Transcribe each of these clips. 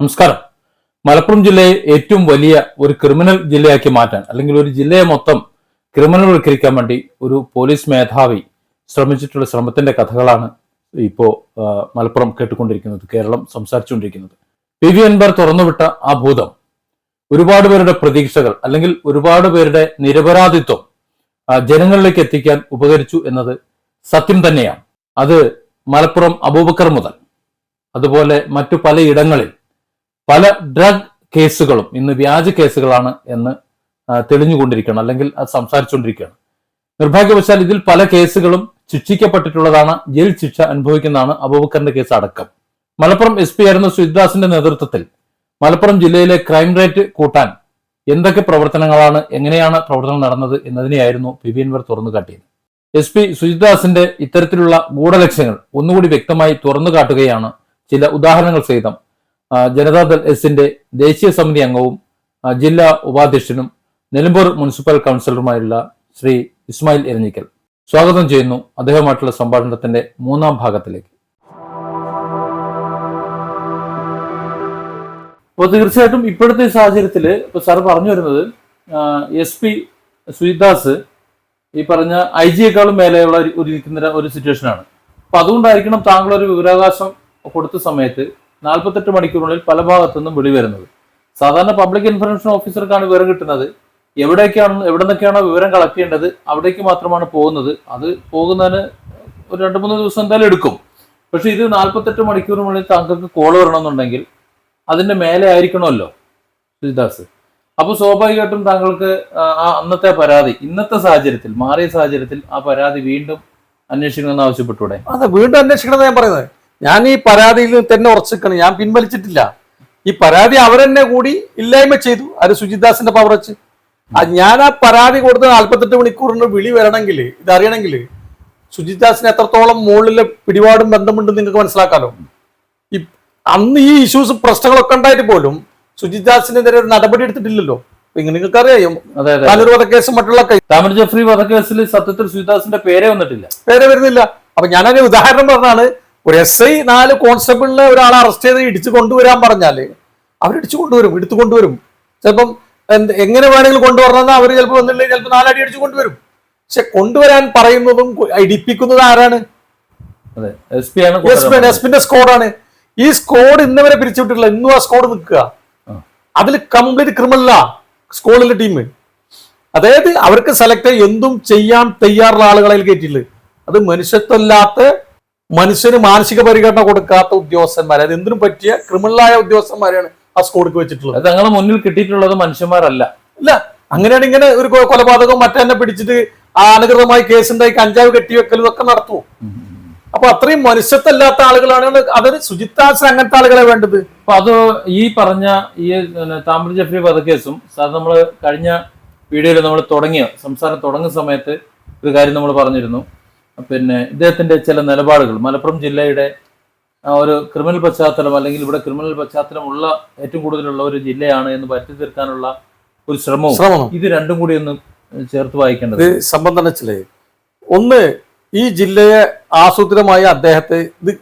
നമസ്കാരം. മലപ്പുറം ജില്ലയെ ഏറ്റവും വലിയ ഒരു ക്രിമിനൽ ജില്ലയാക്കി മാറ്റാൻ അല്ലെങ്കിൽ ഒരു ജില്ലയെ മൊത്തം ക്രിമിനൽവൽക്കരിക്കാൻ വേണ്ടി ഒരു പോലീസ് മേധാവി ശ്രമിച്ചിട്ടുള്ള ശ്രമത്തിന്റെ കഥകളാണ് ഇപ്പോ മലപ്പുറം കേട്ടുകൊണ്ടിരിക്കുന്നത് കേരളം സംസാരിച്ചുകൊണ്ടിരിക്കുന്നത്. പി വി അൻബർ തുറന്നുവിട്ട ആ ഭൂതം ഒരുപാട് പേരുടെ പ്രതീക്ഷകൾ അല്ലെങ്കിൽ ഒരുപാട് പേരുടെ നിരപരാധിത്വം ജനങ്ങളിലേക്ക് എത്തിക്കാൻ ഉപകരിച്ചു എന്നത് സത്യം തന്നെയാണ്. അത് മലപ്പുറം അബൂബക്കർ മുതൽ അതുപോലെ മറ്റു പലയിടങ്ങളിൽ പല ഡ്രഗ് കേസുകളും ഇന്ന് വ്യാജ കേസുകളാണ് എന്ന് തെളിഞ്ഞുകൊണ്ടിരിക്കുകയാണ് അല്ലെങ്കിൽ അത് സംസാരിച്ചുകൊണ്ടിരിക്കുകയാണ്. നിർഭാഗ്യവശാൽ ഇതിൽ പല കേസുകളും ശിക്ഷിക്കപ്പെട്ടിട്ടുള്ളതാണ് ജയിൽ ശിക്ഷ അനുഭവിക്കുന്നതാണ് അബൂബക്കറിന്റെ കേസ് അടക്കം മലപ്പുറം എസ് പി ആയിരുന്ന സുജിദാസിന്റെ നേതൃത്വത്തിൽ മലപ്പുറം ജില്ലയിലെ ക്രൈം റേറ്റ് കൂട്ടാൻ എന്തൊക്കെ പ്രവർത്തനങ്ങളാണ് എങ്ങനെയാണ് പ്രവർത്തനം നടന്നത് എന്നതിനെയായിരുന്നു പി വി എൻവർ തുറന്നു കാട്ടിയത്. എസ് പി സുജിദാസിന്റെ ഇത്തരത്തിലുള്ള ഗൂഢലക്ഷ്യങ്ങൾ ഒന്നുകൂടി വ്യക്തമായി തുറന്നു കാട്ടുകയാണ് ചില ഉദാഹരണങ്ങൾ സഹിതം ജനതാദൾ എസിന്റെ ദേശീയ സമിതി അംഗവും ജില്ലാ ഉപാധ്യക്ഷനും നിലമ്പൂർ മുനിസിപ്പൽ കൗൺസിലറുമായുള്ള ശ്രീ ഇസ്മായിൽ എരഞ്ഞിക്കൽ. സ്വാഗതം ചെയ്യുന്നു അദ്ദേഹമായിട്ടുള്ള സംഭാഷണത്തിന്റെ മൂന്നാം ഭാഗത്തിലേക്ക്. അപ്പോൾ തീർച്ചയായിട്ടും ഇപ്പോഴത്തെ സാഹചര്യത്തിൽ ഇപ്പൊ സാർ പറഞ്ഞു വരുന്നത് എസ് പി സുജിദാസ് ഈ പറഞ്ഞ ഐ ജിയെക്കാളും മേലെയുള്ള ഒരു ഇരിക്കുന്ന ഒരു സിറ്റുവേഷനാണ്. അപ്പൊ അതുകൊണ്ടായിരിക്കണം താങ്കൾ ഒരു വിവരാവകാശം കൊടുത്ത സമയത്ത് നാൽപ്പത്തെട്ട് മണിക്കൂറിനുള്ളിൽ പല ഭാഗത്തു നിന്നും വിളി വരുന്നത് സാധാരണ പബ്ലിക് ഇൻഫർമേഷൻ ഓഫീസർക്കാണ് വിവരം കിട്ടുന്നത്. എവിടേക്കാണ് എവിടെ നിന്നൊക്കെയാണോ വിവരം കളക്ട് ചെയ്യേണ്ടത് അവിടേക്ക് മാത്രമാണ് പോകുന്നത്. അത് പോകുന്നതിന് ഒരു രണ്ട് മൂന്ന് ദിവസം എന്തായാലും എടുക്കും. പക്ഷേ ഇത് നാൽപ്പത്തെട്ട് മണിക്കൂറിനുള്ളിൽ താങ്കൾക്ക് കോൾ വരണമെന്നുണ്ടെങ്കിൽ അതിന്റെ മേലെ ആയിരിക്കണമല്ലോ സുജിദാസ് അപ്പൊ സ്വാഭാവികമായിട്ടും താങ്കൾക്ക് ആ അന്നത്തെ പരാതി ഇന്നത്തെ സാഹചര്യത്തിൽ മാറിയ സാഹചര്യത്തിൽ ആ പരാതി വീണ്ടും അന്വേഷിക്കണമെന്ന് ആവശ്യപ്പെട്ടൂടെ അതെ വീണ്ടും അന്വേഷിക്കണം ഞാൻ പറയുന്നത്. ഞാൻ ഈ പരാതിയിൽ തന്നെ ഉറച്ചിക്കണം ഞാൻ പിൻവലിച്ചിട്ടില്ല. ഈ പരാതി അവരെന്നെ കൂടി ഇല്ലായ്മ ചെയ്തു. അത് സുജിദാസിന്റെ പവർ വെച്ച്. ഞാൻ ആ പരാതി കൊടുത്ത് നാല്പത്തെട്ട് മണിക്കൂറിന് വിളി വരണമെങ്കിൽ ഇത് അറിയണമെങ്കിൽ സുജിദാസിന് എത്രത്തോളം മുകളിലെ പിടിപാടും ബന്ധമുണ്ടെന്ന് നിങ്ങൾക്ക് മനസ്സിലാക്കാലോ? ഈ അന്ന് ഈ ഇഷ്യൂസ് പ്രശ്നങ്ങളൊക്കെ ഉണ്ടായിട്ട് പോലും സുജിദാസിനെതിരെ ഒരു നടപടി എടുത്തിട്ടില്ലല്ലോ. ഇങ്ങനെ നിങ്ങൾക്ക് അറിയാം താനൂർ വധക്കേസും മറ്റുള്ള താമര ജഫ്രി വധക്കേസിൽ സത്യത്തിൽ സുജിദാസിന്റെ പേരെ വന്നിട്ടില്ല. പേരെ വരുന്നില്ല. അപ്പൊ ഞാനൊരു ഉദാഹരണം പറഞ്ഞാണ്. ഒരു എസ് ഐ നാല് കോൺസ്റ്റബിളിനെ ഒരാളെ അറസ്റ്റ് ചെയ്ത് ഇടിച്ചു കൊണ്ടുവരാൻ പറഞ്ഞാൽ അവരിടിച്ചു കൊണ്ടുവരും എടുത്തു കൊണ്ടുവരും. ചിലപ്പം എന്ത് എങ്ങനെ വേണമെങ്കിലും കൊണ്ടുവരണമെന്ന് അവർ ചിലപ്പോൾ വന്നില്ലെങ്കിൽ ചിലപ്പോൾ നാലടി അടിച്ചു കൊണ്ടുവരും. പക്ഷെ കൊണ്ടുവരാൻ പറയുന്നതും ഇടിപ്പിക്കുന്നതും ആരാണ്? എസ് പിന്റെ സ്കോഡാണ് ഈ സ്കോഡ് ഇന്ന് വരെ പിരിച്ചുവിട്ടില്ല ഇന്നും ആ സ്കോഡ് നിൽക്കുക. അതിൽ കംപ്ലീറ്റ് ക്രിമിനല സ്കോളിലെ ടീം അതായത് അവർക്ക് സെലക്ട് എന്തും ചെയ്യാൻ തയ്യാറുള്ള ആളുകളെ കയറ്റിയിട്ടുള്ളത് അത് മനുഷ്യത്വമില്ലാത്ത മനുഷ്യന് മാനസിക പരിഗണന കൊടുക്കാത്ത ഉദ്യോഗസ്ഥന്മാരെ അത് എന്തിനും പറ്റിയ ക്രിമിനലായ ഉദ്യോഗസ്ഥന്മാരെയാണ് ആ സ്കോഡിക്ക് വെച്ചിട്ടുള്ളത്. അത് മുന്നിൽ കിട്ടിയിട്ടുള്ളത് മനുഷ്യന്മാരല്ല. അല്ല അങ്ങനെയാണ് ഇങ്ങനെ ഒരു കൊലപാതകം മറ്റെന്നെ പിടിച്ചിട്ട് അനധികൃതമായി കേസുണ്ടായി കഞ്ചാവ് കെട്ടിവെക്കലും ഇതൊക്കെ നടത്തും അപ്പൊ അത്രയും മനുഷ്യത്തല്ലാത്ത ആളുകളാണ് അതൊരു സുജിത്താസ് അങ്ങനത്തെ ആളുകളെ വേണ്ടത്. അപ്പൊ അത് ഈ പറഞ്ഞ ഈ താമര ജഫ്രി വധക്കേസും സാർ നമ്മൾ കഴിഞ്ഞ വീഡിയോയിൽ നമ്മൾ തുടങ്ങിയ സംസാരം തുടങ്ങുന്ന സമയത്ത് ഒരു കാര്യം നമ്മൾ പറഞ്ഞിരുന്നു. പിന്നെ ഇദ്ദേഹത്തിന്റെ ചില നിലപാടുകൾ. മലപ്പുറം ജില്ലയുടെ ഒരു ക്രിമിനൽ പശ്ചാത്തലം അല്ലെങ്കിൽ ഇവിടെ ക്രിമിനൽ പശ്ചാത്തലമുള്ള ഏറ്റവും കൂടുതലുള്ള ഒരു ജില്ലയാണ് എന്ന് പറ്റി തീർക്കാനുള്ള ഒരു ശ്രമവും ശ്രമം. ഇത് രണ്ടും കൂടി ഒന്ന് ചേർത്ത് വായിക്കേണ്ടത്. ഇത് സംബന്ധം ഒന്ന് ഈ ജില്ലയെ ആസൂത്രിതമായ അദ്ദേഹത്തെ ഇത്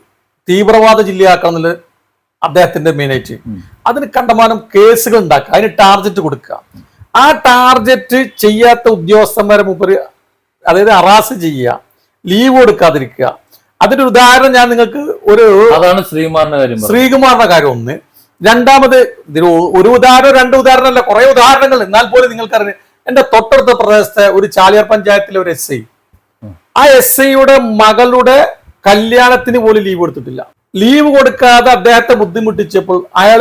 തീവ്രവാദ ജില്ലയാക്കണം എന്നുള്ള അദ്ദേഹത്തിന്റെ മെയിനായിട്ട്. അതിന് കണ്ടമാനം കേസുകൾ ഉണ്ടാക്കുക. അതിന് ടാർജറ്റ് കൊടുക്കുക. ആ ടാർജറ്റ് ചെയ്യാത്ത ഉദ്യോഗസ്ഥന്മാരെ മുമ്പ് അതായത് അറാസ് ചെയ്യുക. ലീവ് കൊടുക്കാതിരിക്കുക. അതിന്റെ ഉദാഹരണം ഞാൻ നിങ്ങൾക്ക് ഒരു അതാണ് ശ്രീകുമാറിന്റെ കാര്യം ശ്രീകുമാറിന്റെ കാര്യം ഒന്ന്. രണ്ടാമത് ഇതിന് ഒരു ഉദാഹരണം രണ്ട് ഉദാഹരണം അല്ല കുറെ ഉദാഹരണങ്ങൾ. എന്നാൽ പോലും നിങ്ങൾക്കറിയാം എന്റെ തൊട്ടടുത്ത പ്രദേശത്തെ ഒരു ചാലിയാർ പഞ്ചായത്തിലെ ഒരു എസ് ഐ. ആ എസ് ഐയുടെ മകളുടെ കല്യാണത്തിന് പോലും ലീവ് കൊടുത്തിട്ടില്ല. ലീവ് കൊടുക്കാതെ അദ്ദേഹത്തെ ബുദ്ധിമുട്ടിച്ചപ്പോൾ അയാൾ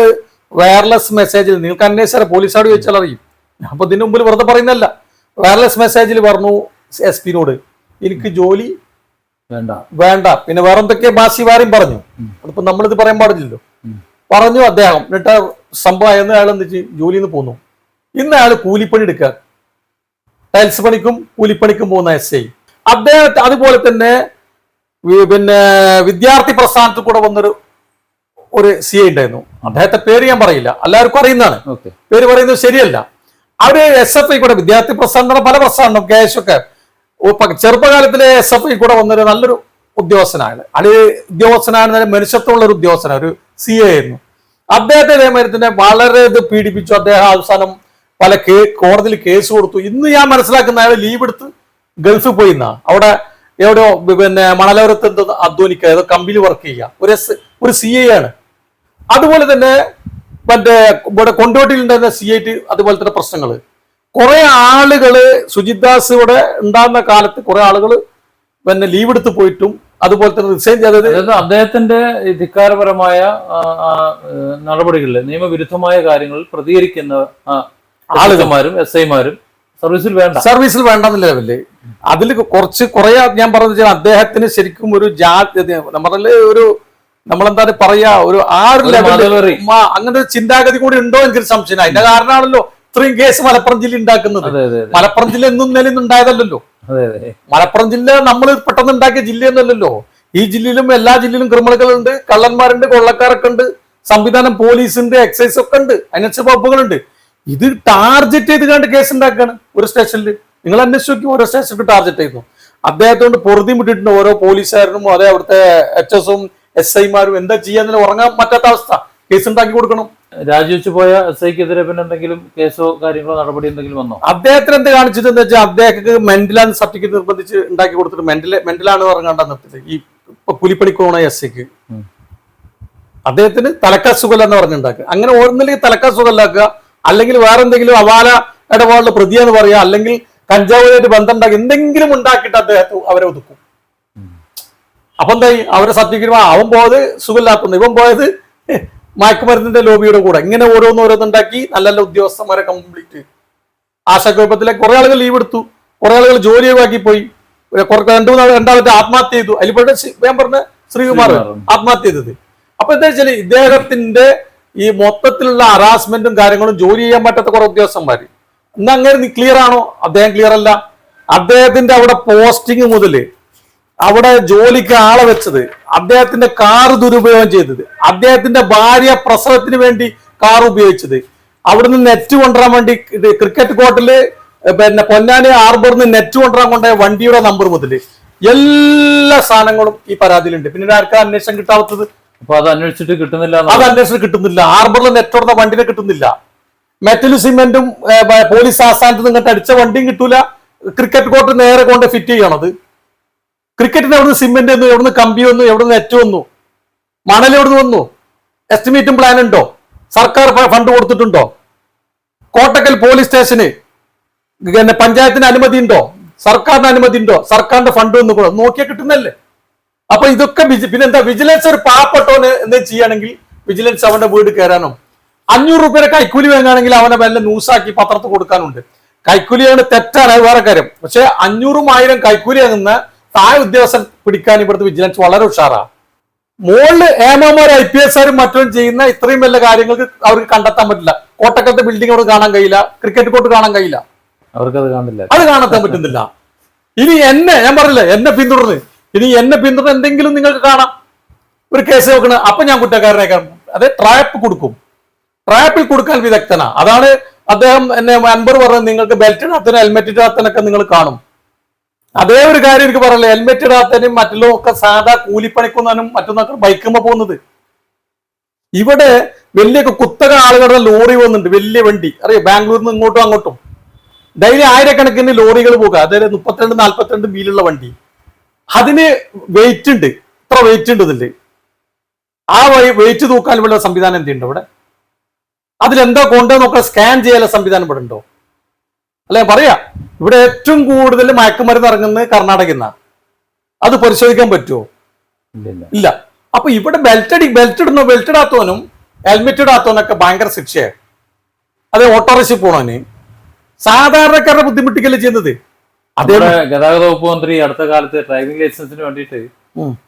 വയർലെസ് മെസ്സേജിൽ നിങ്ങൾക്ക് അന്വേഷിച്ചാൽ പോലീസാട് ചോദിച്ചാൽ അറിയും. അപ്പൊ ഇതിനു മുമ്പിൽ വെറുതെ പറയുന്നല്ല വയർലെസ് മെസ്സേജിൽ പറഞ്ഞു എസ് പിനോട് എനിക്ക് ജോലി വേണ്ട. വേണ്ട. പിന്നെ വേറെ എന്തൊക്കെ ബാസിവാരും പറഞ്ഞു? അതിപ്പോ നമ്മളിത് പറയാൻ പാടില്ലല്ലോ. പറഞ്ഞു അദ്ദേഹം. എന്നിട്ട് സംഭവം എന്ന് അയാൾ എന്ത് ജോലിയിൽ നിന്ന് പോന്നു. ഇന്ന് അയാൾ കൂലിപ്പണി എടുക്കുക. ടൈൽസ് പണിക്കും കൂലിപ്പണിക്കും പോകുന്ന എസ് ഐ. അദ്ദേഹത്തെ അതുപോലെ തന്നെ പിന്നെ വിദ്യാർത്ഥി പ്രസ്ഥാനത്തിൽ കൂടെ വന്നൊരു ഒരു സി ഐ ഉണ്ടായിരുന്നു. അദ്ദേഹത്തെ പേര് ഞാൻ പറയില്ല. എല്ലാവർക്കും അറിയുന്നതാണ്. പേര് പറയുന്നത് ശരിയല്ല. അവർ എസ് എഫ് ഐ കൂടെ വിദ്യാർത്ഥി പ്രസ്ഥാനം പല പ്രസ്ഥാനം കേശ് ഒക്കെ ചെറുപ്പകാലത്തിലെ എസ് എഫ് കൂടെ വന്നൊരു നല്ലൊരു ഉദ്യോഗസ്ഥനാണ്. അല്ലെ ഉദ്യോഗസ്ഥനാണ് മനുഷ്യത്വമുള്ള ഒരു ഉദ്യോഗസ്ഥനാണ് ഒരു സി എ ആയിരുന്നു. അദ്ദേഹത്തെ തന്നെ വളരെ ഇത് പീഡിപ്പിച്ചു. അദ്ദേഹം അവസാനം പല കേ കോടതിയിൽ കേസ് കൊടുത്തു. ഇന്ന് ഞാൻ മനസ്സിലാക്കുന്ന അയാൾ ലീവ് എടുത്ത് ഗൾഫിൽ പോയി എന്നാ. അവിടെ എവിടെയോ പിന്നെ മണലോരത്ത് എന്തോ അധ്വാനിക്കുക ഏതോ കമ്പനി വർക്ക് ചെയ്യുക. ഒരു എസ് ഒരു സി ഐ ആണ്. അതുപോലെ തന്നെ മറ്റേ ഇവിടെ കൊണ്ടോട്ടിയിലുണ്ടായിരുന്ന സി ഐ ടി അതുപോലെ തന്നെ പ്രശ്നങ്ങൾ കുറെ ആളുകൾ സുജിത് ദാസ് ഇവിടെ ഉണ്ടാകുന്ന കാലത്ത് കുറെ ആളുകൾ പിന്നെ ലീവ് എടുത്ത് പോയിട്ടും അതുപോലെ തന്നെ റിസൈൻ ചെയ്തത് അദ്ദേഹത്തിന്റെ ധിക്കാരപരമായ നടപടികളിൽ നിയമവിരുദ്ധമായ കാര്യങ്ങളിൽ പ്രതികരിക്കുന്ന ആളുകമാരും ആളുകന്മാരും എസ് ഐമാരും സർവീസിൽ വേണ്ട. സർവീസിൽ വേണ്ടെന്ന ലെവൽ അതിൽ കുറച്ച് കുറെ ഞാൻ പറഞ്ഞു വെച്ചാൽ അദ്ദേഹത്തിന് ശരിക്കും ഒരു ജാതി നമ്മളെ ഒരു നമ്മളെന്താ പറയാ ഒരു ആ ഒരു ലെവലിൽ. അങ്ങനെ ഒരു ചിന്താഗതി കൂടി ഉണ്ടോ എനിക്കൊരു സംശയം അതിന്റെ കാരണമാണല്ലോ ഇത്രയും കേസ് മലപ്പുറം ജില്ല ഉണ്ടാക്കുന്നത്. മലപ്പുറം ജില്ല എന്നും നിലയിൽ ഉണ്ടായതല്ലോ മലപ്പുറം ജില്ല നമ്മൾ പെട്ടെന്ന് ഉണ്ടാക്കിയ എന്നല്ലല്ലോ. ഈ ജില്ലയിലും എല്ലാ ജില്ലയിലും ക്രിമിനലുകളുണ്ട് കള്ളന്മാരുണ്ട് കൊള്ളക്കാരൊക്കെ ഉണ്ട് സംവിധാനം പോലീസിന്റെ ഉണ്ട് എക്സൈസ് ഒക്കെ ഉണ്ട് അതിനനുസരിച്ച് വകുപ്പുകളുണ്ട്. ഇത് ടാർജറ്റ് ചെയ്ത് കണ്ട് കേസ് ഉണ്ടാക്കുകയാണ് ഒരു സ്റ്റേഷനിൽ നിങ്ങൾ അന്വേഷിച്ച് നോക്കി ഓരോ സ്റ്റേഷനിൽ ടാർജറ്റ് ചെയ്യുന്നു അദ്ദേഹത്തെ കൊണ്ട് പൊറുതി വിട്ടിട്ടുണ്ട് ഓരോ പോലീസുകാരനും അതേ അവിടുത്തെ എച്ച് എസും എസ് ഐമാരും എന്താ ചെയ്യാന്നില്ല ഉറങ്ങാൻ പറ്റാത്ത അവസ്ഥ. കേസ് ഉണ്ടാക്കി കൊടുക്കണം. രാജിവെച്ച് പോയ എസ് ഐക്കെതിരെ പിന്നെ എന്തെങ്കിലും കേസോ കാര്യങ്ങളോ നടപടി എന്തെങ്കിലും വന്നോ? അദ്ദേഹത്തിന് എന്ത് കാണിച്ചതെന്ന് വെച്ചാൽ അദ്ദേഹത്തിന് മെന്റലാന്ന് സർട്ടിഫിക്കറ്റ് നിർബന്ധിച്ച് ഉണ്ടാക്കി കൊടുത്തിട്ട് മെന്റൽ മെന്റലാണ് പറഞ്ഞാണ്ടാ നിർത്തിയത്. ഈ പോണ എസ് ഐക്ക്. അദ്ദേഹത്തിന് തലക്കസുഖല്ല എന്ന് പറഞ്ഞുണ്ടാക്കുക. അങ്ങനെ ഒന്നില്ലെങ്കിൽ തലക്കസുഖല്ലാക്കുക അല്ലെങ്കിൽ വേറെ എന്തെങ്കിലും അപാല ഇടപാടിൽ പ്രതിയെന്ന് പറയുക അല്ലെങ്കിൽ കഞ്ചാവുമായിട്ട് ബന്ധം ഉണ്ടാക്കി എന്തെങ്കിലും ഉണ്ടാക്കിയിട്ട് അദ്ദേഹത്തെ അവരെ ഒതുക്കും. അപ്പൊ എന്തായി? അവരെ സർട്ടിഫിക്കറ്റ് അവൻ പോയത് സുഖമില്ലാത്തത് ഇവൻ പോയത് മയക്കുമരുന്നിന്റെ ലോബിയുടെ കൂടെ ഇങ്ങനെ ഓരോന്ന് ഓരോന്നുണ്ടാക്കി നല്ല നല്ല ഉദ്യോഗസ്ഥന്മാരെ കംപ്ലീറ്റ് ആശാക്കുഴപ്പത്തിലെ കുറെ ആളുകൾ ലീവ് എടുത്തു. കുറെ ആളുകൾ ജോലി ഒഴിവാക്കി പോയി. രണ്ടു മൂന്നാൾ രണ്ടാമത്തെ ആത്മഹത്യ ചെയ്തു. അതിൽപ്പെട്ട ഞാൻ പറഞ്ഞ ശ്രീകുമാർ. ആത്മഹത്യ ചെയ്തത്. അപ്പൊ എന്താ വെച്ചാൽ ഇദ്ദേഹത്തിന്റെ ഈ മൊത്തത്തിലുള്ള ഹറാസ്മെന്റും കാര്യങ്ങളും ജോലി ചെയ്യാൻ പറ്റാത്ത കുറെ ഉദ്യോഗസ്ഥന്മാര്. ഇന്ന് അങ്ങനെ ക്ലിയർ ആണോ? അദ്ദേഹം ക്ലിയർ അല്ല. അദ്ദേഹത്തിന്റെ അവിടെ പോസ്റ്റിംഗ് മുതൽ അവിടെ ജോലിക്ക് ആളെ വെച്ചത്. അദ്ദേഹത്തിന്റെ കാർ ദുരുപയോഗം ചെയ്തത്. അദ്ദേഹത്തിന്റെ ഭാര്യ പ്രസവത്തിന് വേണ്ടി കാർ ഉപയോഗിച്ചത്. അവിടുന്ന് നെറ്റ് കൊണ്ടുവരാൻ വേണ്ടി ക്രിക്കറ്റ് കോർട്ടിൽ പിന്നെ പൊന്നാനി ഹാർബറിൽ നിന്ന് നെറ്റ് കൊണ്ടുവരാൻ കൊണ്ടുപോയ വണ്ടിയുടെ നമ്പർ മുതൽ എല്ലാ സാധനങ്ങളും ഈ പരാതിയിലുണ്ട്. പിന്നെ ആർക്കാ അന്വേഷണം കിട്ടാത്തത്? അപ്പൊ അത് അന്വേഷിച്ചിട്ട് കിട്ടുന്നില്ല അത്. അന്വേഷണം കിട്ടുന്നില്ല. ഹാർബറിൽ നെറ്റ് കൊടുത്ത വണ്ടിനെ കിട്ടുന്നില്ല. മെറ്റലും സിമെന്റും പോലീസ് ആസ്ഥാനത്ത് നിന്നിട്ട് അടിച്ച വണ്ടിയും കിട്ടൂല. ക്രിക്കറ്റ് കോർട്ട് നേരെ കൊണ്ട് ഫിറ്റ് ചെയ്യണത്. ക്രിക്കറ്റിന് എവിടുന്ന് സിമെന്റ് വന്നു എവിടുന്ന് കമ്പി വന്നു എവിടുന്ന് നെറ്റ് വന്നു? മണൽ എവിടുന്ന് വന്നു? എസ്റ്റിമേറ്റും പ്ലാൻ ഉണ്ടോ? സർക്കാർ ഫണ്ട് കൊടുത്തിട്ടുണ്ടോ? കോട്ടക്കൽ പോലീസ് സ്റ്റേഷന് പഞ്ചായത്തിന് അനുമതി ഉണ്ടോ? സർക്കാരിന് അനുമതി ഉണ്ടോ? സർക്കാരിന്റെ ഫണ്ട് വന്നു നോക്കിയാൽ കിട്ടുന്നല്ലേ അപ്പൊ ഇതൊക്കെ പിന്നെ പിന്നെന്താ വിജിലൻസ് ഒരു പാവപ്പെട്ടവന് എന്താ ചെയ്യുകയാണെങ്കിൽ വിജിലൻസ് അവന്റെ വീട് കയറാനോ അഞ്ഞൂറ് രൂപയുടെ കൈക്കൂലി വാങ്ങുകയാണെങ്കിൽ അവനെ വല്ല ന്യൂസാക്കി പത്രത്തിൽ കൊടുക്കാനുണ്ട്. കൈക്കൂലി കൈക്കൂലിയാണ് തെറ്റാണ് വേറെ കാര്യം. പക്ഷെ അഞ്ഞൂറും ആയിരം കൈക്കൂലി വാങ്ങുന്ന താഴെ ഉദ്യോഗസ്ഥൻ പിടിക്കാൻ ഇവിടുത്തെ വിജിലൻസ് വളരെ ഉഷാറാണ് മുകളിൽ ഏമാമാർ ഐ പി എസ് ആരും മറ്റും ചെയ്യുന്ന ഇത്രയും വല്ല കാര്യങ്ങൾക്ക് അവർക്ക് കണ്ടെത്താൻ പറ്റില്ല. കോട്ടക്കത്തെ ബിൽഡിംഗ് അവിടെ കാണാൻ കഴിയില്ല. ക്രിക്കറ്റ് കോർട്ട് കാണാൻ കഴിയില്ല. അവർക്കത് കാണില്ല അത് കാണാൻ പറ്റുന്നില്ല. ഇനി എന്നെ ഞാൻ പറഞ്ഞില്ലേ എന്നെ പിന്തുടർന്ന്. ഇനി എന്നെ പിന്തുടർന്ന് എന്തെങ്കിലും നിങ്ങൾക്ക് കാണാം. ഒരു കേസ് നോക്കണ. അപ്പൊ ഞാൻ കുറ്റക്കാരനെ അതെ ട്രാപ്പ് കൊടുക്കും. ട്രാപ്പിൽ കൊടുക്കാൻ വിദഗ്ധനാ. അതാണ് അദ്ദേഹം എന്നെ അൻപർ പറഞ്ഞത്. നിങ്ങൾക്ക് ബെൽറ്റിനകത്തന്നെ ഇടാത്തനും ഹെൽമെറ്റ് ഇടാത്തനൊക്കെ നിങ്ങൾ കാണും. അതേ ഒരു കാര്യം എനിക്ക് പറയല്ലേ ഹെൽമെറ്റ് ഇടാത്തനും മറ്റുള്ള ഒക്കെ സാധാ കൂലിപ്പണിക്കുന്നതിനും മറ്റൊന്നൊക്കെ ബൈക്കുമ്പോ പോകുന്നത്. ഇവിടെ വലിയ കുത്തക ആളുകളുടെ ലോറി വന്നിട്ടുണ്ട് വലിയ വണ്ടി. അറിയാം? ബാംഗ്ലൂരിൽ നിന്ന് ഇങ്ങോട്ടും അങ്ങോട്ടും. ഡെയിലി ആയിരക്കണക്കിന് ലോറികൾ പോകുക. അതായത് മുപ്പത്തിരണ്ട് നാല്പത്തിരണ്ട് മീലുള്ള വണ്ടി. അതിന് വെയിറ്റ് ഉണ്ട്. ഇത്ര വെയിറ്റ് ഉണ്ട് ഇതിൽ. ആ വെയിറ്റ് തൂക്കാൻ ഇവിടെ സംവിധാനം എന്തുണ്ട് ഇവിടെ? അതിലെന്താ കൊണ്ടുവന്നൊക്കെ സ്കാൻ ചെയ്യാനുള്ള സംവിധാനം ഇവിടെ ഉണ്ടോ? അല്ലെ പറയാ. ഇവിടെ ഏറ്റവും കൂടുതൽ മയക്കുമരുന്ന് ഇറങ്ങുന്നത് കർണാടകയിൽ നിന്നാണ്. അത് പരിശോധിക്കാൻ പറ്റുമോ? ഇല്ല അപ്പൊ ഇവിടെ ബെൽറ്റ് അടി ബെൽറ്റ് ആത്തോനും ബെൽറ്റ് ഇടാത്തവനും ഹെൽമെറ്റ് ഇടാത്തവനൊക്കെ ഭയങ്കര ശിക്ഷയാണ്. അതെ ഓട്ടോറിക്ഷ പോണവന്. സാധാരണക്കാരുടെ ബുദ്ധിമുട്ടിക്കല്ലേ ചെയ്യുന്നത്? അതേ ഗതാഗത വകുപ്പ് മന്ത്രി അടുത്ത കാലത്ത് ഡ്രൈവിംഗ് ലൈസൻസിന് വേണ്ടിയിട്ട്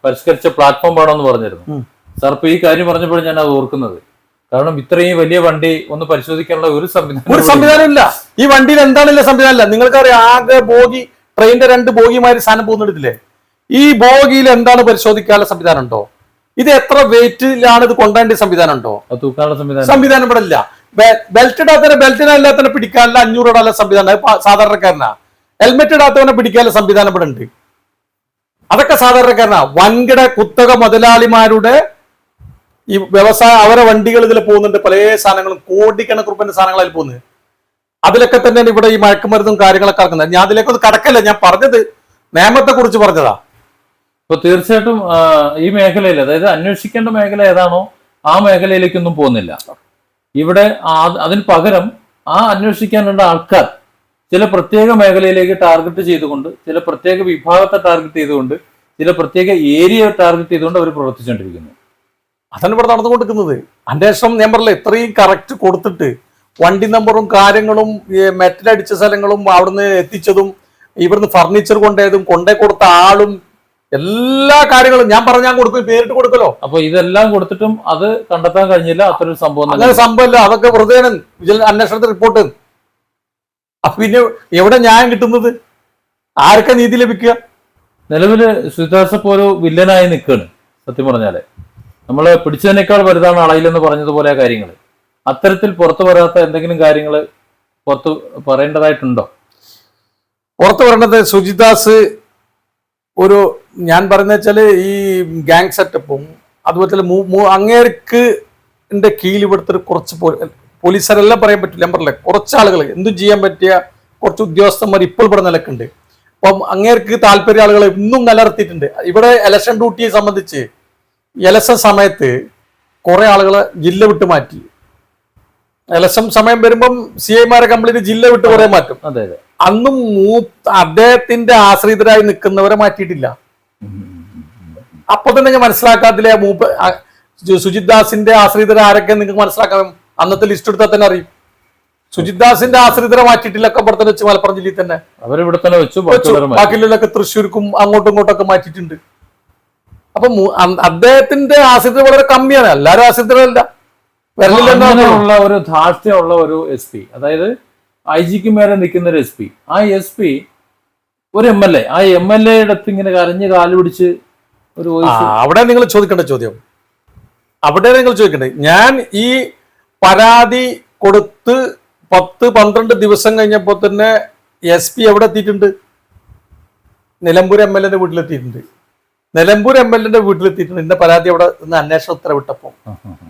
പരിഷ്കരിച്ച പ്ലാറ്റ്ഫോം വേണമെന്ന് പറഞ്ഞിരുന്നു. സാർ ഇപ്പൊ ഈ കാര്യം പറഞ്ഞപ്പോഴും ഞാൻ അത് ഓർക്കുന്നത്. കാരണം ഇത്രയും വലിയ വണ്ടി ഒന്ന് പരിശോധിക്കാനുള്ള ഒരു സംവിധാനം ഒരു സംവിധാനം ഇല്ല. ഈ വണ്ടിയിൽ എന്താണില്ല സംവിധാനം ഇല്ല നിങ്ങൾക്കറിയാം ആകെ ബോഗി ട്രെയിനിന്റെ രണ്ട് ബോഗിമാര് സാധനം പോകുന്നിടത്തില്ലേ? ഈ ബോഗിയിൽ എന്താണ് പരിശോധിക്കാനുള്ള സംവിധാനം ഉണ്ടോ? ഇത് എത്ര വെയിറ്റിലാണ് ഇത് കൊണ്ടുപോകേണ്ട സംവിധാനം ഉണ്ടോ? തൂക്കാനുള്ള സംവിധാനം സംവിധാനം ഇവിടെ ഇല്ല. ബെൽറ്റ് ഇടാത്തവനെ ബെൽറ്റിനല്ലാത്തവനെ പിടിക്കാനുള്ള അഞ്ഞൂറ് ഇടാനുള്ള സംവിധാനം. സാധാരണക്കാരനാ. ഹെൽമെറ്റ് ഇടാത്തവനെ പിടിക്കാനുള്ള സംവിധാനം ഇവിടെ ഉണ്ട്. അതൊക്കെ സാധാരണക്കാരനാ. വൻകിട കുത്തക മുതലാളിമാരുടെ ഈ വ്യവസായ അവരെ വണ്ടികൾ ഇതിൽ പോകുന്നുണ്ട് പല സാധനങ്ങളും കോടിക്കണക്ക് റുപ്യന്റെ സാധനങ്ങൾ അതിൽ പോകുന്നത്. അതിലൊക്കെ തന്നെ ഇവിടെ ഈ മയക്കുമരുന്നും കാര്യങ്ങളൊക്കെ ഇറക്കുന്നത് ഞാൻ അതിലേക്ക് അതിലേക്കൊന്നും കടക്കല്ല ഞാൻ പറഞ്ഞത് നിയമത്തെ കുറിച്ച് പറഞ്ഞതാ. അപ്പൊ തീർച്ചയായിട്ടും ഈ മേഖലയിൽ അതായത് അന്വേഷിക്കേണ്ട മേഖല ഏതാണോ ആ മേഖലയിലേക്കൊന്നും പോകുന്നില്ല. ഇവിടെ അതിന് പകരം ആ അന്വേഷിക്കാനുള്ള ആൾക്കാർ ചില പ്രത്യേക മേഖലയിലേക്ക് ടാർഗറ്റ് ചെയ്തുകൊണ്ട് ചില പ്രത്യേക വിഭാഗത്തെ ടാർഗറ്റ് ചെയ്തുകൊണ്ട് ചില പ്രത്യേക ഏരിയ ടാർഗറ്റ് ചെയ്തുകൊണ്ട് അവർ പ്രവർത്തിച്ചുകൊണ്ടിരിക്കുന്നു. അതാണ് ഇവിടെ നടന്നുകൊണ്ടിരിക്കുന്നത്. അന്വേഷണം ഞാൻ പറഞ്ഞില്ല ഇത്രയും കറക്റ്റ് കൊടുത്തിട്ട് വണ്ടി നമ്പറും കാര്യങ്ങളും മെറ്റലടിച്ച സ്ഥലങ്ങളും അവിടുന്ന് എത്തിച്ചതും ഇവിടുന്ന് ഫർണിച്ചർ കൊണ്ടുപോയതും കൊണ്ടേ കൊടുത്ത ആളും എല്ലാ കാര്യങ്ങളും ഞാൻ പറഞ്ഞാൽ കൊടുക്കും പേരിട്ട് കൊടുക്കലോ? അപ്പൊ ഇതെല്ലാം കൊടുത്തിട്ടും അത് കണ്ടെത്താൻ കഴിഞ്ഞില്ല. അത്രയൊരു സംഭവം അങ്ങനെ സംഭവമല്ല. അതൊക്കെ വെറുതെ അന്വേഷണത്തെ റിപ്പോർട്ട് അപ്പൊ പിന്നെ എവിടെ ന്യായം കിട്ടുന്നത്? ആർക്കാ നീതി ലഭിക്കുക? നിലവിൽ സുധാസപ്പ് ഒരു വില്ലനായി നിൽക്കുകയാണ് സത്യം പറഞ്ഞാൽ. നമ്മൾ പിടിച്ചതിനേക്കാൾ വലുതാണ് അളയിലെന്ന് പറഞ്ഞതുപോലെ കാര്യങ്ങൾ അത്തരത്തിൽ പുറത്തു വരാത്ത എന്തെങ്കിലും കാര്യങ്ങൾ പുറത്ത് പറയേണ്ടതായിട്ടുണ്ടോ? പുറത്തു വരേണ്ടത് സുജിദാസ് ഒരു ഞാൻ പറയുന്ന വെച്ചാൽ ഈ ഗാങ് സെറ്റപ്പും അതുപോലെ അങ്ങേർക്ക് കീഴിൽ ഇവിടുത്തെ കുറച്ച് പോലീസുകാരെല്ലാം പറയാൻ പറ്റില്ല. ഞാൻ പറഞ്ഞില്ല കുറച്ച് ആളുകൾ എന്തും ചെയ്യാൻ പറ്റിയ കുറച്ച് ഉദ്യോഗസ്ഥന്മാർ ഇപ്പോൾ ഇവിടെ നിലക്കുണ്ട്. അപ്പം അങ്ങേർക്ക് താല്പര്യ ആളുകൾ ഇന്നും നിലനിർത്തിയിട്ടുണ്ട്. ഇവിടെ ഇലക്ഷൻ ഡ്യൂട്ടിയെ സംബന്ധിച്ച് ഇലക്ഷൻ സമയത്ത് കുറെ ആളുകളെ ജില്ല വിട്ട് മാറ്റി. എലക്ഷൻ സമയം വരുമ്പം സി ഐമാരെ കംപ്ലീറ്റ് ജില്ല വിട്ട് കുറെ മാറ്റും. അതെ അതെ. അന്നും മൂ അദ്ദേഹത്തിന്റെ ആശ്രിതരായി നിൽക്കുന്നവരെ മാറ്റിയിട്ടില്ല. അപ്പൊ തന്നെ ഞാൻ മനസ്സിലാക്കാത്തില്ല മൂപ്പ സുജിത് ദാസിന്റെ ആശ്രിതരെ ആരൊക്കെ നിങ്ങൾക്ക് മനസ്സിലാക്കാം? അന്നത്തെ ലിസ്റ്റ് എടുത്താൽ തന്നെ അറിയും. സുജിത് ദാസിന്റെ ആശ്രിതരെ മാറ്റിയിട്ടില്ല ഒക്കെ ഇവിടെ തന്നെ വെച്ച് മലപ്പുറം ജില്ലയിൽ തന്നെ. അവരിവിടെ തന്നെ വെച്ചു. വെച്ചു. ബാക്കിയുള്ളവരൊക്കെ തൃശ്ശൂർക്കും അങ്ങോട്ടും ഇങ്ങോട്ടും ഒക്കെ മാറ്റിയിട്ടുണ്ട്. അപ്പൊ അദ്ദേഹത്തിന്റെ ആശ്രിതർ വളരെ കമ്മിയാണ്. എല്ലാരും ആശ്രിതരല്ല വരലില്ല ഒരു ധാർഷ്ട്യമുള്ള ഒരു എസ് പി അതായത് ഐ ജിക്ക് മേലെ നിൽക്കുന്ന ഒരു എസ് പി ആ എസ് പി ഒരു എം എൽ എ ആ എം എൽ എ അടുത്ത് ഇങ്ങനെ കരഞ്ഞ് കാൽ പിടിച്ച് ഒരു അവിടെ നിങ്ങൾ ചോദിക്കേണ്ട ചോദ്യം. അവിടെ നിങ്ങൾ ചോദിക്കണ്ടേ ഞാൻ ഈ പരാതി കൊടുത്ത് പത്ത് പന്ത്രണ്ട് ദിവസം കഴിഞ്ഞപ്പോൾ തന്നെ എസ് പി എവിടെ എത്തിയിട്ടുണ്ട്? നിലമ്പൂർ എം എൽ എന്റെ വീട്ടിലെത്തിയിട്ടുണ്ട്. നിലമ്പൂർ എം എൽ എന്റെ വീട്ടിലെത്തിയിട്ടുണ്ട്. ഇന്ന പരാതി അവിടെ നിന്ന് അന്വേഷണ ഉത്തരവിട്ടപ്പോൾ.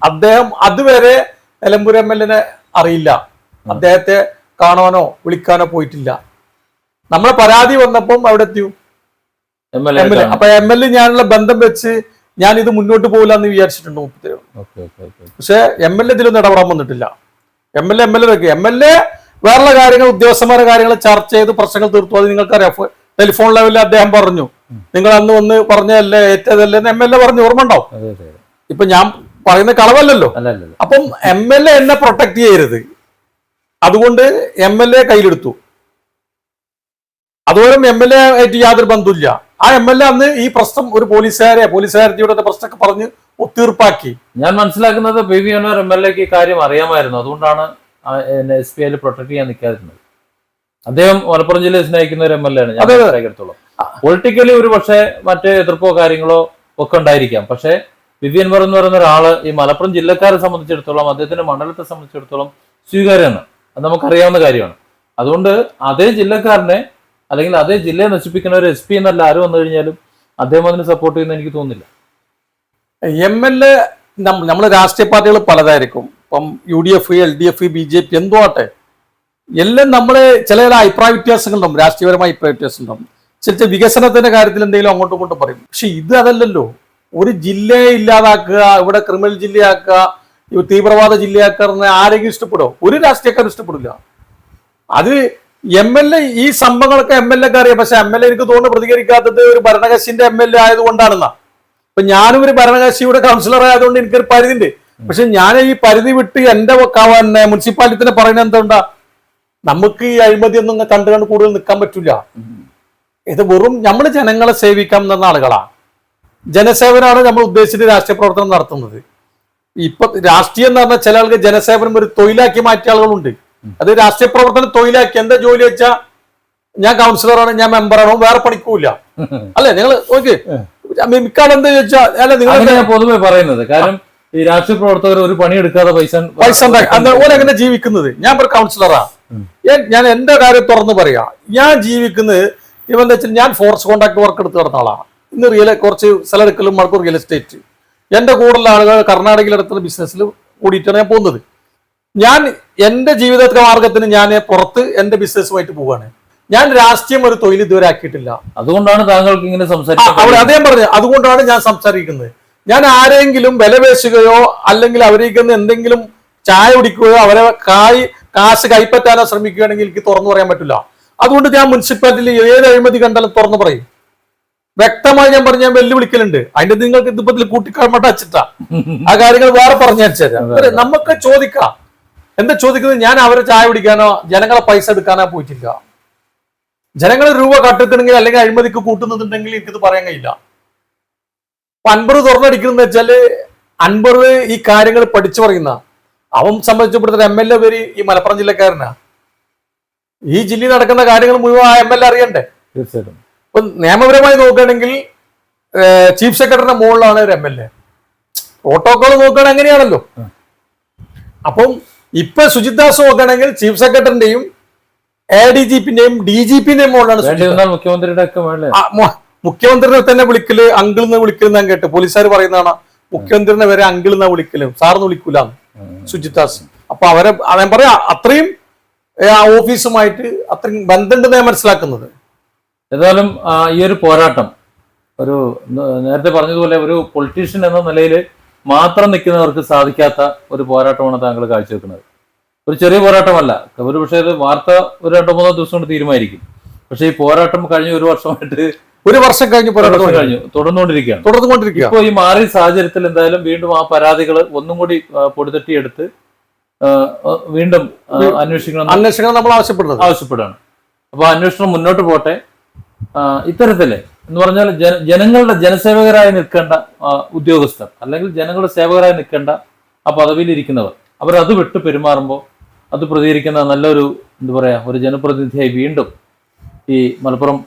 അദ്ദേഹം അതുവരെ നിലമ്പൂർ എം എൽ എനെ അറിയില്ല. അദ്ദേഹത്തെ കാണാനോ വിളിക്കാനോ പോയിട്ടില്ല. നമ്മളെ പരാതി വന്നപ്പം അവിടെ എത്തിയു? അപ്പൊ എം എൽ എ ഞാനുള്ള ബന്ധം വെച്ച് ഞാൻ ഇത് മുന്നോട്ട് പോകില്ല എന്ന് വിചാരിച്ചിട്ടുണ്ട് മുപ്പത്തിരണ്ട് പക്ഷെ എം എൽ എ ഇതിലൊന്നും ഇടപെടാൻ വന്നിട്ടില്ല. M L A M L A M L A വേറെ കാര്യങ്ങൾ ഉദ്യോഗസ്ഥന്മാരുടെ കാര്യങ്ങൾ ചർച്ച ചെയ്ത് പ്രശ്നങ്ങൾ തീർത്തു. അത് നിങ്ങൾക്കറിയാം. ടെലിഫോൺ ലെവലിൽ അദ്ദേഹം പറഞ്ഞു. നിങ്ങൾ അന്ന് വന്ന് പറഞ്ഞതല്ലേ ഏറ്റതല്ലേ എന്ന് എം എൽ എ പറഞ്ഞു ഓർമ്മ ഉണ്ടാവും. ഇപ്പൊ ഞാൻ പറയുന്ന കളവല്ലല്ലോ. അപ്പം എം എൽ എ എന്നെ പ്രൊട്ടക്ട് ചെയ്യരുത്. അതുകൊണ്ട് എം എൽ എ കയ്യിലെടുത്തു. അതുപോലെ എം എൽ എ ആയിട്ട് യാതൊരു ബന്ധമില്ല ആ എം എൽ എ അന്ന് ഈ പ്രശ്നം ഒരു പോലീസുകാരെ പോലീസുകാരുടെ പ്രശ്നമൊക്കെ പറഞ്ഞ് ഒത്തീർപ്പാക്കി. ഞാൻ മനസ്സിലാക്കുന്നത് P V Anvar M L എക്ക് കാര്യം അറിയാമായിരുന്നു. അതുകൊണ്ടാണ് എസ് പി ഐയിൽ പ്രൊട്ടക്ട് ചെയ്യാൻ നിൽക്കാതിരുന്നത്. അദ്ദേഹം മലപ്പുറം ജില്ലയെ സ്നേഹിക്കുന്ന ഒരു എം എൽ എ ആണ്. ഞാൻ അതെ, അതെ. മനസ്സിലാക്കിയെടുത്തോളം. പൊളിറ്റിക്കലി ഒരു പക്ഷേ മറ്റ് എതിർപ്പോ കാര്യങ്ങളോ ഒക്കെ ഉണ്ടായിരിക്കാം. പക്ഷേ വിവിയൻ വർ എന്ന് പറയുന്ന ഒരാൾ ഈ മലപ്പുറം ജില്ലക്കാരെ സംബന്ധിച്ചിടത്തോളം അദ്ദേഹത്തിന്റെ മണ്ഡലത്തെ സംബന്ധിച്ചിടത്തോളം സ്വീകാര്യമാണ്. അത് നമുക്കറിയാവുന്ന കാര്യമാണ്. അതുകൊണ്ട് അതേ ജില്ലക്കാരനെ അല്ലെങ്കിൽ അതേ ജില്ലയെ നശിപ്പിക്കുന്ന ഒരു എസ് പി എന്നല്ല ആരും വന്നു കഴിഞ്ഞാലും അദ്ദേഹം അതിന് സപ്പോർട്ട് ചെയ്യുന്ന എനിക്ക് തോന്നുന്നില്ല. എം എൽ എ നമ്മൾ രാഷ്ട്രീയ പാർട്ടികൾ പലതായിരിക്കും. ഇപ്പം U D F L D F B J P എന്തോ ആട്ടെ എല്ലാം നമ്മൾ ചില ചില അഭിപ്രായ വ്യത്യാസങ്ങളുണ്ടാവും. രാഷ്ട്രീയപരമായ അഭിപ്രായ വ്യത്യാസം ഉണ്ടാവും ചില ചില വികസനത്തിന്റെ കാര്യത്തിൽ എന്തെങ്കിലും അങ്ങോട്ടും ഇങ്ങോട്ടും പറയും. പക്ഷെ ഇത് അതല്ലല്ലോ. ഒരു ജില്ലയെ ഇല്ലാതാക്കുക ഇവിടെ ക്രിമിനൽ ജില്ലയാക്കുക തീവ്രവാദ ജില്ലയാക്കുക എന്ന് ആരെങ്കിലും ഇഷ്ടപ്പെടുമോ ഒരു രാഷ്ട്രീയക്കാരും ഇഷ്ടപ്പെടില്ല. അത് എം എൽ എ ഈ സംഭവങ്ങളൊക്കെ എം എൽ എക്ക് അറിയാം. പക്ഷെ എം എൽ എ എനിക്ക് തോന്നുന്നു പ്രതികരിക്കാത്തത് ഒരു ഭരണകക്ഷിന്റെ എം എൽ എ ആയതുകൊണ്ടാണെന്നാ. ഇപ്പൊ ഞാനും ഒരു ഭരണകക്ഷിയുടെ കൗൺസിലർ ആയതുകൊണ്ട് എനിക്കൊരു പരിധി ഉണ്ട് പക്ഷെ ഞാൻ ഈ പരിധി വിട്ട് എന്റെ മുനിസിപ്പാലിറ്റിനെ പറയുന്നത് എന്തുകൊണ്ടാ? നമുക്ക് ഈ അഴിമതി ഒന്നും കണ്ടു കണ്ട് കൂടുതൽ നിൽക്കാൻ പറ്റില്ല ഇത് വെറും നമ്മൾ ജനങ്ങളെ സേവിക്കാം എന്ന ആളുകളാണ്. ജനസേവനമാണ് നമ്മൾ ഉദ്ദേശിച്ചിട്ട് രാഷ്ട്രീയ പ്രവർത്തനം നടത്തുന്നത്. ഇപ്പൊ രാഷ്ട്രീയം എന്ന് പറഞ്ഞാൽ ചില ആൾക്ക് ജനസേവനം ഒരു തൊഴിലാക്കി മാറ്റിയ ആളുകളുണ്ട്. അത് രാഷ്ട്രീയ പ്രവർത്തനം തൊഴിലാക്കി. എന്താ ജോലി വെച്ചാ ഞാൻ കൗൺസിലറാണ് ഞാൻ മെമ്പറാണോ വേറെ പണിക്കൂല. അല്ലെ? നിങ്ങൾ ഓക്കെ മിക്കാൾ എന്താ ചോദിച്ചാ അല്ല നിങ്ങൾ പൊതുവെ പറയുന്നത്. കാരണം ഈ രാഷ്ട്രീയ പ്രവർത്തകർ ഒരു പണിയെടുക്കാതെ പൈസ പൈസ അന്ന് ഓനെങ്ങനെ ജീവിക്കുന്നത്. ഞാൻ ഒരു കൗൺസിലറാ ഞാൻ എന്റെ കാര്യം തുറന്നു പറയാ. ഞാൻ ജീവിക്കുന്നത് ഇവൻ വെച്ചാൽ ഞാൻ ഫോറസ്റ്റ് കോൺട്രാക്ട് വർക്ക് എടുത്ത് നടന്ന ആളാണ്. ഇന്ന് റിയൽ കുറച്ച് സ്ഥലം എടുക്കലും റിയൽ എസ്റ്റേറ്റ് എന്റെ കൂടുതൽ ആളുകൾ കർണാടകയിൽ എടുത്തുന്ന ബിസിനസ്സിൽ കൂടിയിട്ടാണ് ഞാൻ പോകുന്നത്. ഞാൻ എന്റെ ജീവിത മാർഗത്തിന് ഞാൻ പുറത്ത് എന്റെ ബിസിനസ്സുമായിട്ട് പോവുകയാണ്. ഞാൻ രാഷ്ട്രീയം ഒരു തൊഴിൽ ഇതുവരെ ആക്കിയിട്ടില്ല. അതുകൊണ്ടാണ് താങ്കൾക്ക് ഇങ്ങനെ സംസാരിക്കുന്നത് അതേ പറഞ്ഞു അതുകൊണ്ടാണ് ഞാൻ സംസാരിക്കുന്നത്. ഞാൻ ആരെങ്കിലും വിലപേശുകയോ അല്ലെങ്കിൽ അവർക്ക് എന്തെങ്കിലും ചായ കുടിക്കുകയോ അവരെ കായ് കാശ് കൈപ്പറ്റാനോ ശ്രമിക്കുകയാണെങ്കിൽ എനിക്ക് തുറന്നു പറയാൻ പറ്റില്ല. അതുകൊണ്ട് ഞാൻ മുനിസിപ്പാലിറ്റിയിൽ ഏത് അഴിമതി കണ്ടാലും തുറന്നു പറയും. വ്യക്തമായി ഞാൻ പറഞ്ഞ വെല്ലുവിളിക്കലുണ്ട്. അതിന്റെ നിങ്ങൾക്ക് ഇതിപ്പത്തിൽ കൂട്ടിക്കാമട്ട അച്ചിട്ടാ. ആ കാര്യങ്ങൾ വേറെ പറഞ്ഞു തരാം. നമുക്ക് ചോദിക്കാം. എന്താ ചോദിക്കുന്നത്? ഞാൻ അവരെ ചായ പിടിക്കാനോ ജനങ്ങളെ പൈസ എടുക്കാനോ പോയിട്ടില്ല. ജനങ്ങൾ രൂപ കട്ടെടുക്കണമെങ്കിൽ അല്ലെങ്കിൽ അഴിമതിക്ക് കൂട്ടുന്നുണ്ടെങ്കിൽ എനിക്കിത് പറയാൻ കഴിയില്ല. അൻപർ തുറന്നടിക്കുന്നത് വെച്ചാൽ അൻപർ ഈ കാര്യങ്ങൾ പഠിച്ചു പറയുന്ന അവൻ സംബന്ധിച്ചപ്പെടുത്ത എം എൽ എ പേര് ഈ മലപ്പുറം ജില്ലക്കാരനാ. ഈ ജില്ലയിൽ നടക്കുന്ന കാര്യങ്ങൾ മുഴുവൻ ആ എം എൽ എ അറിയണ്ടേ? തീർച്ചയായിട്ടും. ഇപ്പൊ നിയമപരമായി നോക്കുകയാണെങ്കിൽ ചീഫ് സെക്രട്ടറിയുടെ മുകളിലാണ് ഒരു എം എൽ എ. പ്രോട്ടോകോൾ നോക്കുകയാണെങ്കിൽ അങ്ങനെയാണല്ലോ. അപ്പം ഇപ്പൊ സുജിത് ദാസ് നോക്കുകയാണെങ്കിൽ ചീഫ് സെക്രട്ടറിന്റെയും എ ഡി ജി പിന്റെയും ഡി ജി പിന്റെയും മുകളിലാണ് മുഖ്യമന്ത്രിയുടെ മുഖ്യമന്ത്രിനെ തന്നെ വിളിക്കൽ അങ്കിൾ എന്ന് വിളിക്കൽ ഞാൻ കേട്ടു. പോലീസുകാർ പറയുന്നതാണ് മുഖ്യമന്ത്രിനെ വരെ അങ്കിൾ എന്നാ വിളിക്കൽ. സാറിന്ന് വിളിക്കൂല സുജിത് ദാസ്. അപ്പൊ അവരെ ഞാൻ പറയാ അത്രയും ആ ഓഫീസുമായിട്ട് അത്രയും ബന്ധമുണ്ടെന്ന് ഞാൻ മനസ്സിലാക്കുന്നത്. ഏതായാലും ഈ ഒരു പോരാട്ടം ഒരു നേരത്തെ പറഞ്ഞതുപോലെ ഒരു പൊളിറ്റീഷ്യൻ എന്ന നിലയിൽ മാത്രം നിൽക്കുന്നവർക്ക് സാധിക്കാത്ത ഒരു പോരാട്ടമാണ് താങ്കൾ കാഴ്ചവെക്കുന്നത്. ഒരു ചെറിയ പോരാട്ടമല്ല. ഒരു പക്ഷേ ഇത് വാർത്ത ഒരു രണ്ടോ മൂന്നോ ദിവസം കൊണ്ട് തീരുമാനിക്കും. പക്ഷേ ഈ പോരാട്ടം കഴിഞ്ഞ ഒരു വർഷമായിട്ട് ഒരു വർഷം കഴിഞ്ഞ് പോരാട്ടം കഴിഞ്ഞു. തുടർന്നുകൊണ്ടിരിക്കുകയാണ്. തുടർന്നുകൊണ്ടിരിക്കുക ഇപ്പോൾ ഈ മാറിയ സാഹചര്യത്തിൽ എന്തായാലും വീണ്ടും ആ പരാതികൾ ഒന്നും കൂടി പൊടിതട്ടിയെടുത്ത് വീണ്ടും അന്വേഷിക്കണം. അന്വേഷിക്കണം നമ്മൾ ആവശ്യപ്പെടുന്നത്. ആവശ്യപ്പെടുകയാണ്. അപ്പോൾ അന്വേഷണം മുന്നോട്ട് പോട്ടെ ഇത്തരത്തിൽ എന്ന് പറഞ്ഞാൽ ജന ജനങ്ങളുടെ ജനസേവകരായി നിൽക്കേണ്ട ഉദ്യോഗസ്ഥർ അല്ലെങ്കിൽ ജനങ്ങളുടെ സേവകരായി നിൽക്കേണ്ട ആ പദവിയിൽ ഇരിക്കുന്നവർ അവർ അത് വിട്ട് പെരുമാറുമ്പോൾ അത് പ്രതികരിക്കുന്ന നല്ലൊരു എന്താ പറയാ ഒരു ജനപ്രതിനിധിയായി വീണ്ടും ഈ മലപ്പുറം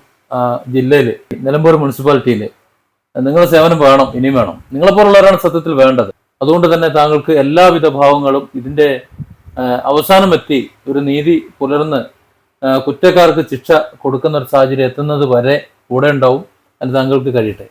ജില്ലയിൽ നിലമ്പൂർ മുനിസിപ്പാലിറ്റിയിൽ നിങ്ങളുടെ സേവനം വേണം ഇനിയും വേണം. നിങ്ങളെപ്പോലുള്ളവരാണ് സത്യത്തിൽ വേണ്ടത്. അതുകൊണ്ട് തന്നെ താങ്കൾക്ക് എല്ലാവിധ ഭാവങ്ങളും ഇതിന്റെ അവസാനം എത്തി ഒരു നീതി പുലർന്ന് കുറ്റക്കാർക്ക് ശിക്ഷ കൊടുക്കുന്ന ഒരു സാഹചര്യം എത്തുന്നത് വരെ കൂടെ ഉണ്ടാവും. അത് താങ്കൾക്ക് കഴിയട്ടെ.